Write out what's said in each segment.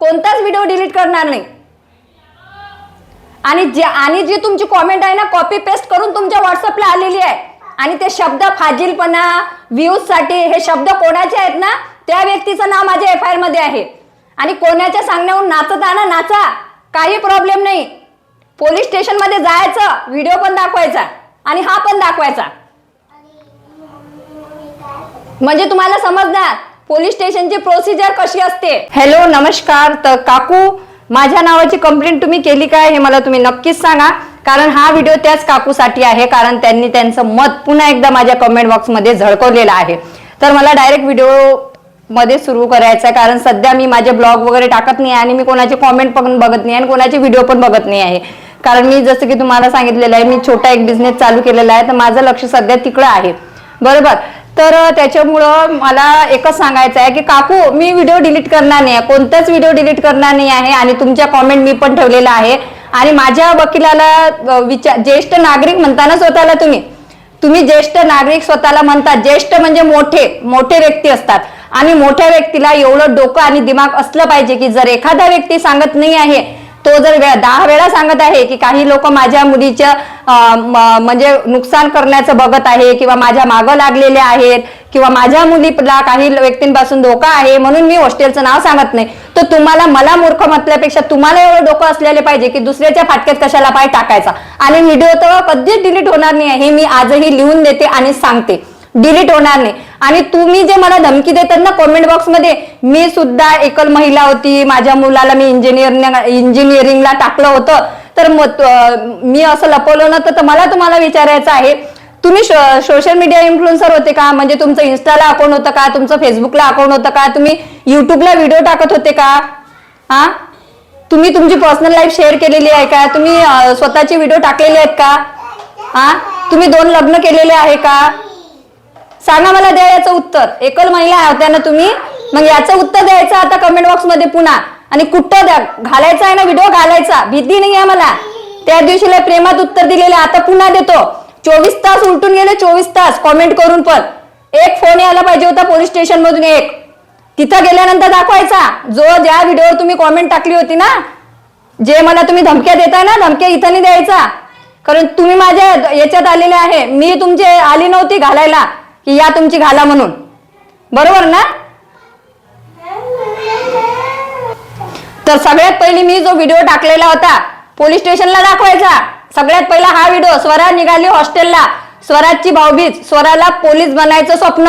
कोणताच video delete करणार नाही. आणि जे आणि जी तुमची कॉमेंट आहे ना कॉपी पेस्ट करून तुमच्या व्हॉट्सअपला आलेली आहे. आणि ते शब्द फाजीलपणा व्ह्यूजसाठी हे शब्द कोणाचे आहेत ना त्या व्यक्तीचं नाव माझ्या एफ आय आरमध्ये आहे. आणि कोणाच्या सांगण्याहून नाचताना नाचा. काही प्रॉब्लेम नाही. पोलीस स्टेशनमध्ये जायचं व्हिडिओ पण दाखवायचा. आणि हा पण दाखवायचा. म्हणजे तुम्हाला समजणार? पोलीस स्टेशनची प्रोसिजर कशी असते? हॅलो नमस्कार. तर काकू माझ्या नावाची कंप्लेंट तुम्ही केली काय हे मला तुम्ही नक्कीच सांगा. कारण हा व्हिडिओ त्याच काकूसाठी आहे कारण त्यांनी त्यांचं मत पुन्हा एकदा माझ्या कमेंट बॉक्समध्ये झळकवलेलं आहे. तर मला डायरेक्ट व्हिडिओमध्ये सुरू करायचं आहे कारण सध्या मी माझे ब्लॉग वगैरे टाकत नाही आणि मी कोणाचे कॉमेंट पण बघत नाही आणि कोणाचे व्हिडिओ पण बघत नाही आहे. कारण मी जसं की तुम्हाला सांगितलेलं आहे मी छोटा एक बिझनेस चालू केलेला आहे तर माझं लक्ष सध्या तिकडं आहे. बरोबर? तर त्याच्यामुळं मला एकच सांगायचं आहे की काकू मी व्हिडिओ डिलीट करणार नाही आहे. कोणताच व्हिडिओ डिलीट करणार नाही आहे आणि तुमच्या कॉमेंट मी पण ठेवलेला आहे. आणि माझ्या वकिलाला विचार ज्येष्ठ नागरिक म्हणताना स्वतःला तुम्ही. तुम्ही ज्येष्ठ नागरिक स्वतःला म्हणतात. ज्येष्ठ म्हणजे मोठे मोठे व्यक्ती असतात. आणि मोठ्या व्यक्तीला एवढं डोकं आणि दिमाग असलं पाहिजे की जर एखादा व्यक्ती सांगत नाही आहे तो जर वेळा दहा वेळा सांगत आहे की काही लोक माझ्या मुलीच्या म्हणजे नुकसान करण्याचं बघत आहे किंवा माझ्या मागं लागलेले आहेत किंवा माझ्या मुलीला काही व्यक्तींपासून धोका आहे म्हणून मी हॉस्टेलचं नाव सांगत नाही. तर तुम्हाला मला मूर्ख म्हटल्यापेक्षा तुम्हाला एवढं डोकं असलेले पाहिजे की दुसऱ्याच्या फाटक्यात कशाला पाय टाकायचा. आणि व्हिडिओ तर कधीच डिलीट होणार नाही हे मी आजही लिहून देते आणि सांगते. डिलीट होणार नाही. आणि तुम्ही जे मला धमकी देतात ना कॉमेंट बॉक्समध्ये मी सुद्धा एकल महिला होती माझ्या मुलाला मी इंजिनिअर इंजिनिअरिंगला टाकलं होतं. तर मग मी असं लपवलं नव्हतं. तर मला तुम्हाला विचारायचं आहे तुम्ही सोशल मीडिया इन्फ्लुएन्सर होते का? म्हणजे तुमचं इन्स्टाला अकाउंट होतं का? तुमचं फेसबुकला अकाउंट होतं का? तुम्ही युट्यूबला व्हिडिओ टाकत होते का? हा तुम्ही तुमची पर्सनल लाईफ शेअर केलेली आहे का? तुम्ही स्वतःचे व्हिडिओ टाकलेले आहेत का? हा तुम्ही दोन लग्न केलेले आहे का? सांगा मला द्या याचं उत्तर. एकल महिला होत्या ना तुम्ही. मग याचं उत्तर द्यायचं आता कमेंट बॉक्समध्ये पुन्हा. आणि कुठं द्या? घालायचा आहे ना व्हिडिओ घालायचा. भीती नाही आहे मला. त्या दिवशीला प्रेमात उत्तर दिलेलं आता पुन्हा देतो. चोवीस तास उलटून गेले चोवीस तास. कॉमेंट करून पण. एक फोन यायला पाहिजे होता पोलीस स्टेशन मधून एक. तिथं गेल्यानंतर दाखवायचा. जो ज्या व्हिडिओवर तुम्ही कॉमेंट टाकली होती ना जे मला तुम्ही धमक्या देताय ना धमक्या इथं नाही द्यायचा. कारण तुम्ही माझ्या याच्यात आलेले आहे. मी तुमचे आली नव्हती घालायला. की या तुमची घाला म्हणून. बरोबर ना? तर सगळ्यात पहिली मी जो व्हिडिओ टाकलेला होता पोलीस स्टेशनला दाखवायचा. सगळ्यात पहिला हा व्हिडिओ स्वरा निघाली हॉस्टेलला स्वराजची भाऊबीज स्वराला पोलीस बनायचं स्वप्न.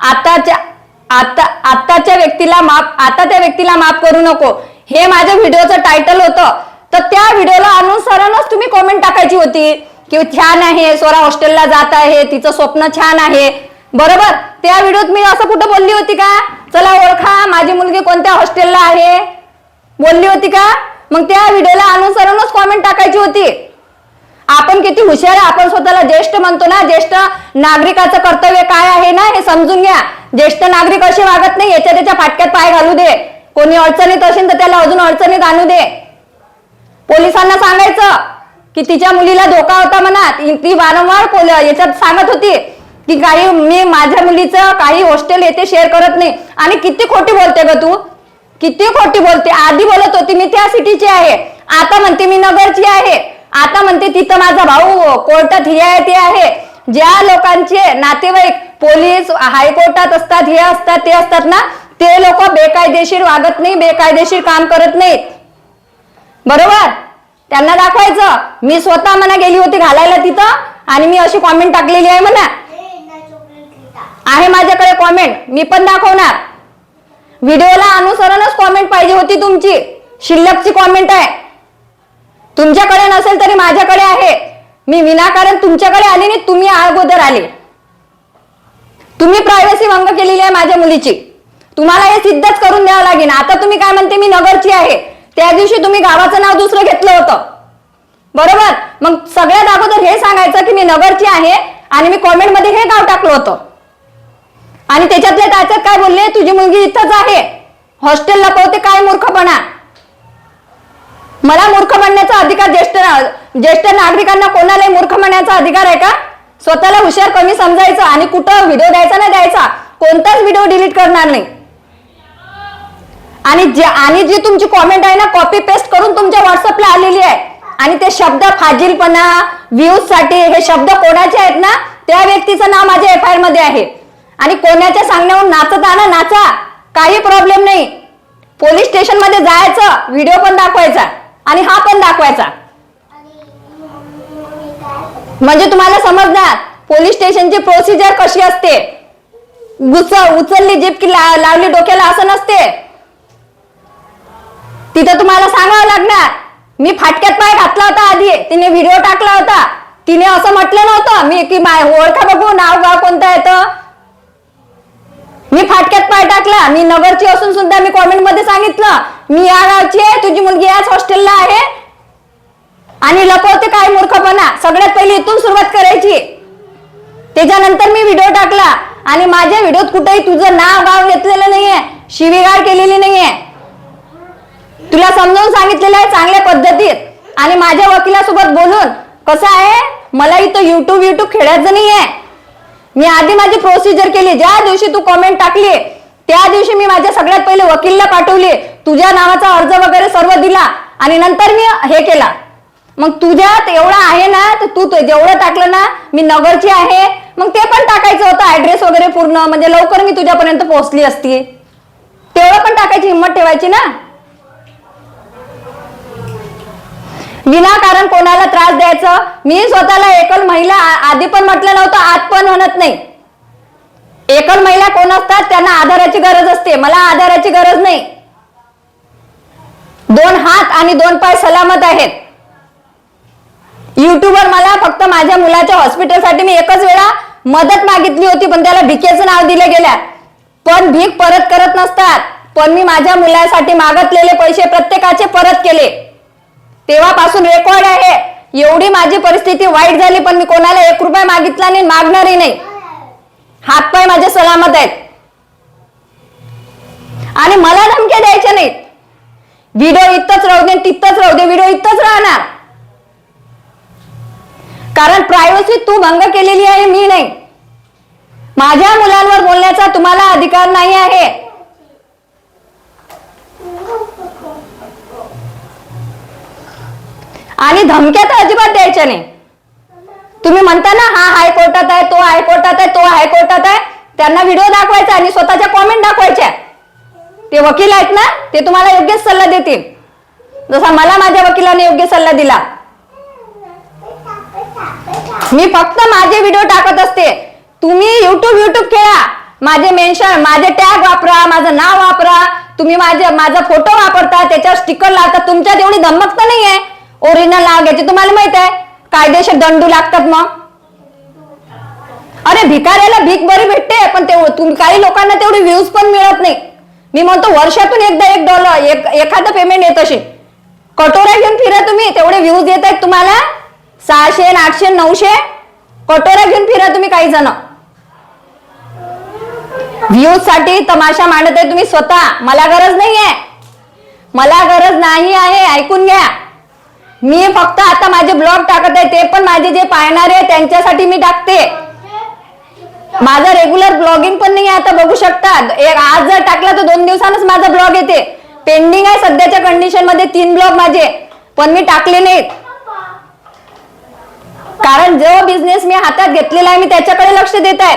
आताच्या आता आताच्या व्यक्तीला माफ आता त्या व्यक्तीला माफ करू नको. हे माझ्या व्हिडिओचं टायटल होतं. तर त्या व्हिडिओला अनुसरणच तुम्ही कॉमेंट टाकायची होती. की छान आहे स्वरा हॉस्टेलला जात आहे तिचं स्वप्न छान आहे. बरोबर? त्या व्हिडिओत मी असं कुठं बोलली होती का? चला ओळखा माझी मुलगी कोणत्या हॉस्टेलला आहे? बोलली होती का? मग त्या व्हिडिओला अनुसरूनच कॉमेंट टाकायची होती. आपण किती हुशार आहे आपण स्वतःला ज्येष्ठ म्हणतो ना ज्येष्ठ नागरिकाचं कर्तव्य काय आहे ना हे समजून घ्या. ज्येष्ठ नागरिक असे वागत नाही याच्या त्याच्या फाटक्यात पाय घालू दे. कोणी अडचणीत असेल तर त्याला अजून अडचणीत आणू दे. पोलिसांना सांगायचं की तिच्या मुलीला धोका होता म्हणा. ती वारंवार याच्यात सांगत होती की काही मी माझ्या मुलीचं काही हॉस्टेल येथे शेअर करत नाही. आणि किती खोटी बोलते ग तू? किती खोटी बोलते? आधी बोलत होती मी त्या सिटीची आहे. आता म्हणते मी नगरची आहे. आता म्हणते तिथं माझा भाऊ कोर्टात हे आहे. ते आहे ज्या लोकांचे नातेवाईक पोलीस हायकोर्टात असतात हे असतात ते असतात ना ते लोक बेकायदेशीर वागत नाही बेकायदेशीर काम करत नाहीत. बरोबर? त्यांना दाखवायचं. मी स्वतः म्हणा गेली होती घालायला तिथं आणि मी अशी कॉमेंट टाकलेली आहे म्हणा. आहे माझ्याकडे कॉमेंट मी पण दाखवणार. व्हिडिओला अनुसरणच कॉमेंट पाहिजे होती तुमची. शिल्लकची कॉमेंट आहे. तुमच्याकडे नसेल तरी माझ्याकडे आहे. मी विनाकारण तुमच्याकडे आले नाही तुम्ही अगोदर आले. तुम्ही प्रायव्हसी भंग केलेली आहे माझ्या मुलीची. तुम्हाला हे सिद्धच करून द्यावं लागेल. आता तुम्ही काय म्हणते मी नगरची आहे. त्या दिवशी तुम्ही गावाचं नाव दुसरं घेतलं होतं. बरोबर? मग सगळ्यात अगोदर हे सांगायचं की मी नगरची आहे आणि मी कॉमेंटमध्ये हे गाव टाकलं होतं. आणि त्याच्यातल्या त्याच्यात काय बोलले? तुझी मुलगी इथंच आहे. हॉस्टेल लपवते काय मूर्खपणा? मला मूर्ख म्हणण्याचा अधिकार ज्येष्ठ ज्येष्ठ नागरिकांना कोणालाही मूर्ख म्हणण्याचा अधिकार आहे का? स्वतःला हुशार कमी समजायचं आणि कुठं व्हिडिओ द्यायचा नाही द्यायचा कोणताच व्हिडिओ डिलीट करणार नाही. आणि जे आणि जी तुमची कॉमेंट आहे ना कॉपी पेस्ट करून तुमच्या व्हॉट्सअपला आलेली आहे. आणि ते शब्द फाजीलपणा व्ह्यूजसाठी हे शब्द कोणाचे आहेत ना? त्या व्यक्तीचं नाव माझ्या एफ आय आरमध्ये आहे. आणि कोणाच्या सांगण्यावरून नाचताना नाचा. काही प्रॉब्लेम नाही. पोलीस स्टेशनमध्ये जायचं व्हिडिओ पण दाखवायचा आणि हा पण दाखवायचा. म्हणजे तुम्हाला समजणार पोलीस स्टेशनची प्रोसिजर कशी असते? गुच उचलली जीप की ला- लावली डोक्याला असं नसते. तिथं तुम्हाला सांगावं लागणार मी फाटक्यात पाय घातला होता आधी तिने व्हिडिओ टाकला होता. तिने असं म्हटलं नव्हतं मी की माय ओळखा बघू नाव गाव कोणतं येतं मी फाटक्यात पाय टाकला मी नगरची असून सुद्धा मी कॉमेंटमध्ये सांगितलं मी या गावची आहे तुझी मुलगी याच हॉस्टेलला आहे. आणि लपवते काय मूर्खपणा? सगळ्यात पहिली इथून सुरुवात करायची. त्याच्यानंतर मी व्हिडिओ टाकला. आणि माझ्या व्हिडिओत कुठेही तुझं नाव गाव घेतलेलं नाहीये. शिवीगाळ केलेली नाहीये. तुला समजावून सांगितलेलं आहे चांगल्या पद्धतीत. आणि माझ्या वकिलासोबत बोलून कसं आहे? मला इथं युट्यूब युट्यूब खेळायचं नाहीये. मी आधी माझी प्रोसिजर केली. ज्या दिवशी तू कॉमेंट टाकली त्या दिवशी मी माझ्या सगळ्यात पहिले वकीलला पाठवली. तुझ्या नावाचा अर्ज वगैरे सर्व दिला आणि नंतर मी हे केला. मग तुझ्यात एवढं आहे ना तर तू जेवढं टाकलं ना मी नगरची आहे. मग ते पण टाकायचं होतं ऍड्रेस वगैरे पूर्ण. म्हणजे लवकर मी तुझ्यापर्यंत पोहोचली असती. तेवढं पण टाकायची हिंमत ठेवायची ना. विनाकारण कोणाला त्रास द्यायचं? मी स्वतःला एकल महिला आधी पण म्हटलं नव्हतं आत पण म्हणत नाही. एकल महिला कोण असतात? त्यांना आधाराची गरज असते. मला आधाराची गरज नाही. दोन हात आणि दोन पाय सलामत आहेत. युट्यूबवर मला फक्त माझ्या मुलाच्या हॉस्पिटलसाठी मी एकच वेळा मदत मागितली होती पण त्याला भिकेचं नाव दिलं गेल्या पण भीक परत करत नसतात. पण मी माझ्या मुलासाठी मागतलेले पैसे प्रत्येकाचे परत केले. तेव्हापासून रेकॉर्ड आहे. एवढी माझी परिस्थिती वाईट झाली पण मी कोणाला एक रुपया मागितला नाही मागणारही नाही. हातपाय माझे सलामत आहेत. आणि मला धमक्या द्यायच्या नाहीत. व्हिडिओ इथंच राहू दे तिथंच राहू दे व्हिडिओ इथंच राहणार. कारण प्रायव्हसी तू भंग केलेली आहे मी नाही. माझ्या मुलांवर बोलण्याचा तुम्हाला अधिकार नाही आहे. आणि धमक्या तर अजिबात द्यायच्या नाही. तुम्ही म्हणता ना हा हायकोर्टात आहे तो हायकोर्टात आहे तो हायकोर्टात आहे. त्यांना व्हिडिओ दाखवायचा आणि स्वतःच्या कॉमेंट दाखवायच्या. ते वकील आहेत ना ते तुम्हाला योग्य सल्ला देतील. जसा मला माझ्या वकिलाने योग्य सल्ला दिला. मी फक्त माझे व्हिडिओ टाकत असते. तुम्ही युट्यूब युट्यूब खेळा. माझे मेन्शन माझे टॅग वापरा माझं नाव वापरा. तुम्ही माझे माझा फोटो वापरता त्याच्यावर स्टिकर लावता. तुमच्यात एवढी धमक तर नाही आहे ओरिजिनल नाव घ्यायचे तुम्हाला माहीत आहे? कायदेशीर दंडू लागतात मग. अरे भिकाऱ्याला भीक बरी भेटते पण ते तुम्ही काही लोकांना तेवढी व्ह्यूज पण मिळत नाही. मी म्हणतो वर्षातून एकदा एक डॉलर एक एखादं पेमेंट येत असे कटोऱ्या घेऊन फिरा तुम्ही तेवढे व्ह्यूज येत आहेत तुम्हाला. सहाशे आठशे नऊशे. कटोऱ्या घेऊन फिरा तुम्ही काही जण. व्ह्यूजसाठी तमाशा मांडत आहे तुम्ही स्वतः. मला गरज नाहीये. मला गरज नाही आहे ऐकून घ्या. मी फक्त आता माझे ब्लॉग टाकत आहे ते पण माझे जे पाहणारे आहे त्यांच्यासाठी मी टाकते. माझा रेग्युलर ब्लॉगिंग पण नाही आहे आता बघू शकता एक आज जर टाकला तर दोन दिवसानच माझा ब्लॉग येते. पेंडिंग आहे सध्याच्या कंडिशनमध्ये तीन ब्लॉग माझे पण मी टाकले नाहीत. कारण जो बिझनेस मी हातात घेतलेला आहे मी त्याच्याकडे लक्ष देत आहे.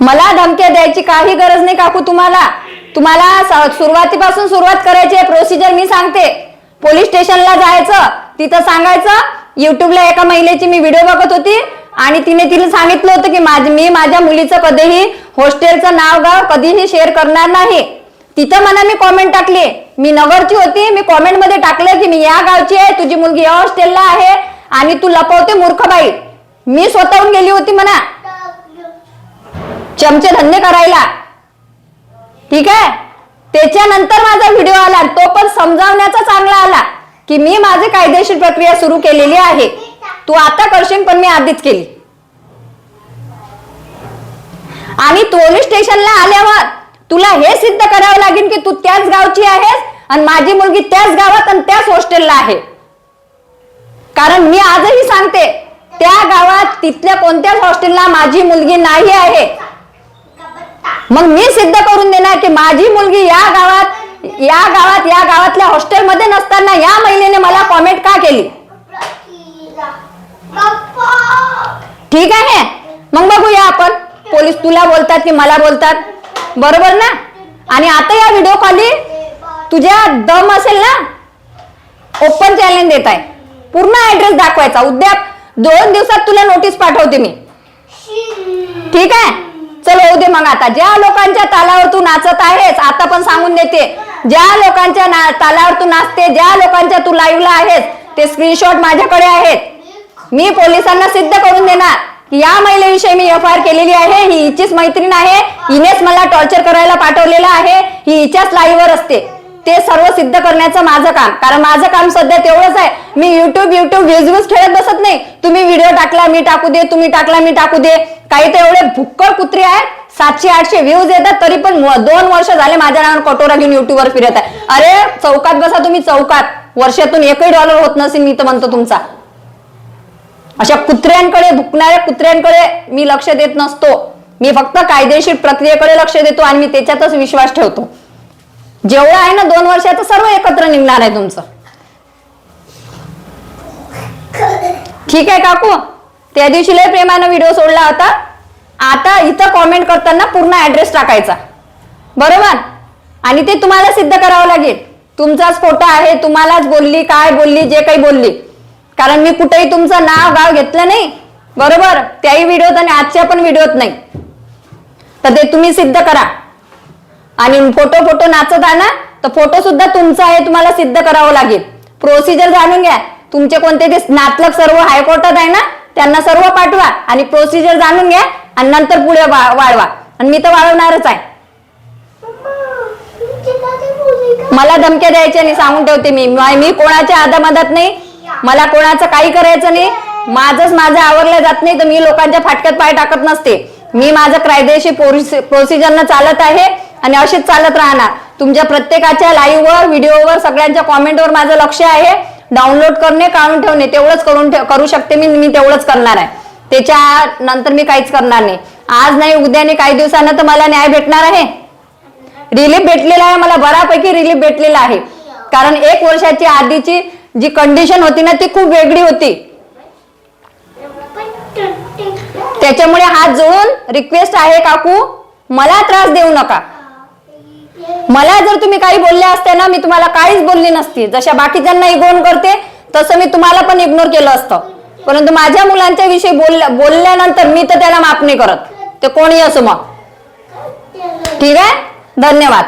मला धमक्या द्यायची काही गरज नाही काकू तुम्हाला. तुम्हाला सुरुवातीपासून सुरुवात करायची आहे प्रोसिजर मी सांगते. पोलीस स्टेशनला जायचं तिथं सांगायचं युट्यूबला एका महिलेची मी व्हिडिओ बघत होती आणि तिने तिला सांगितलं होतं की माझ मी माझ्या मुलीचं कधीही हॉस्टेलचं नाव गाव कधीही शेअर करणार नाही. तिथं मला मी कॉमेंट टाकली. मी नगरची होती मी कॉमेंटमध्ये टाकलं की मी या गावची आहे तुझी मुलगी या हॉस्टेलला आहे आणि तू लपवते मूर्खबाई. मी स्वतःहून गेली होती म्हणा. चमचे धंदे करायला. ठीक आहे? त्याच्यानंतर माझा व्हिडिओ आला. तो पण समजावण्याचा चांगला आला की मी माझी कायदेशीर प्रक्रिया सुरू केलेली आहे. तू आता करशील पण मी आधीच केली. आणि पोलीस स्टेशनला आल्यावर तुला हे सिद्ध करावं लागेल की तू त्याच गावची आहेस आणि माझी मुलगी त्याच गावात आणि त्याच हॉस्टेलला आहे. कारण मी आजही सांगते त्या गावात तिथल्या कोणत्याच हॉस्टेलला माझी मुलगी नाही आहे. मग मी सिद्ध करून देणार की माझी मुलगी या गावात या गावात या गावातल्या हॉस्टेलमध्ये नसताना या महिलेने मला कॉमेंट का केली? ठीक आहे. मग बघूया आपण. पोलीस तुला बोलतात की मला बोलतात. बरोबर ना? आणि आता या व्हिडिओ खाली तुझ्या दम असेल ना? ओपन चॅलेंज देत आहे. पूर्ण ऍड्रेस दाखवायचा. उद्या दोन दिवसात तुला नोटीस पाठवते मी. ठीक आहे? चल होऊ दे मग आता. ज्या लोकांच्या तालावर तू नाचत आहेस आता पण सांगून देते. ज्या लोकांच्या ना- तालावर तू नाचते ज्या लोकांच्या तू लाईव्हला आहेस ते स्क्रीनशॉट माझ्याकडे आहेत. मी पोलिसांना सिद्ध करून देणार. की या महिलेविषयी मी एफ आय आर केलेली आहे ही हिचीच मैत्रीण आहे हिनेच मला टॉर्चर करायला पाठवलेलं आहे ही हिच्याच लाईव्हवर असते. ते सर्व सिद्ध करण्याचं माझं काम. कारण माझं काम सध्या तेवढंच आहे. मी युट्यूब युट्यूब व्ह्यूज व्ह्यूज खेळत बसत नाही. तुम्ही व्हिडिओ टाकला मी टाकू दे तुम्ही टाकला मी टाकू दे. काही तर एवढे भुक्कड कुत्रे आहेत. सातशे आठशे व्ह्यूज येतात तरी पण दोन वर्ष झाले माझ्या नावावर कटोरा घेऊन युट्यूबवर फिरत आहे. अरे चौकात बसा तुम्ही चौकात. वर्षातून एकही डॉलर होत नसेल मी तर म्हणतो तुमचा. अशा कुत्र्यांकडे भुकणाऱ्या कुत्र्यांकडे मी लक्ष देत नसतो. मी फक्त कायदेशीर प्रक्रियेकडे लक्ष देतो आणि मी त्याच्यातच विश्वास ठेवतो. जेवढं आहे ना दोन वर्षाचं सर्व एकत्र निघणार आहे तुमचं. ठीक आहे काकू? त्या दिवशी लय प्रेमानं व्हिडिओ सोडला होता. आता इथं कॉमेंट करताना पूर्ण ऍड्रेस टाकायचा. बरोबर? आणि ते तुम्हाला सिद्ध करावं लागेल. तुमचाच फोटो आहे तुम्हालाच बोलली काय बोलली जे काही बोलली. कारण मी कुठेही तुमचं नाव गाव घेतलं नाही. बरोबर? त्याही व्हिडिओत आणि आजच्या पण व्हिडिओत नाही. तर ते तुम्ही सिद्ध करा. आणि फोटो फोटो नाचत आहे ना तर फोटो सुद्धा तुमचा आहे तुम्हाला सिद्ध करावं लागेल. प्रोसिजर जाणून घ्या. तुमचे कोणते ते नातलग सर्व हायकोर्टात आहे ना त्यांना सर्व पाठवा आणि प्रोसिजर जाणून घ्या आणि नंतर पुढे वाढवा. आणि मी तर वाढवणारच आहे. मला धमक्या द्यायच्या नाही सांगून ठेवते मी. मी कोणाच्या आदामदात नाही मला कोणाचं काही करायचं नाही. माझंच माझं आवरलं जात नाही तर मी लोकांच्या फाटक्यात पाय टाकत नसते. मी माझं कायदेशीर प्रोसिजरनं चालत आहे आणि असेच चालत राहणार. तुमच्या प्रत्येकाच्या लाईव्हवर व्हिडिओवर सगळ्यांच्या कॉमेंटवर माझं लक्ष आहे. डाउनलोड करणे काढून ठेवणे तेवढंच करून करू शकते मी मी तेवढंच करणार आहे. त्याच्या नंतर मी काहीच करणार नाही. आज नाही उद्या नाही काही दिवसानं तर मला न्याय भेटणार आहे. रिलीफ भेटलेला आहे मला बऱ्यापैकी रिलीफ भेटलेला आहे. कारण एक वर्षाची आधीची जी कंडिशन होती ना ती खूप वेगळी होती. त्याच्यामुळे हात जोडून रिक्वेस्ट आहे काकू. मला त्रास देऊ नका. मला जर तुम्ही काही बोलले असते ना मी तुम्हाला काहीच बोलली नसती. जशा बाकीच्यांना इग्नोर करते तसं मी तुम्हाला पण इग्नोर केलं असतं. परंतु माझ्या मुलांच्या विषयी बोलल्या बोलल्यानंतर मी तर त्याला माफ नाही करत. ते कोणी असो मग. ठीक आहे? धन्यवाद.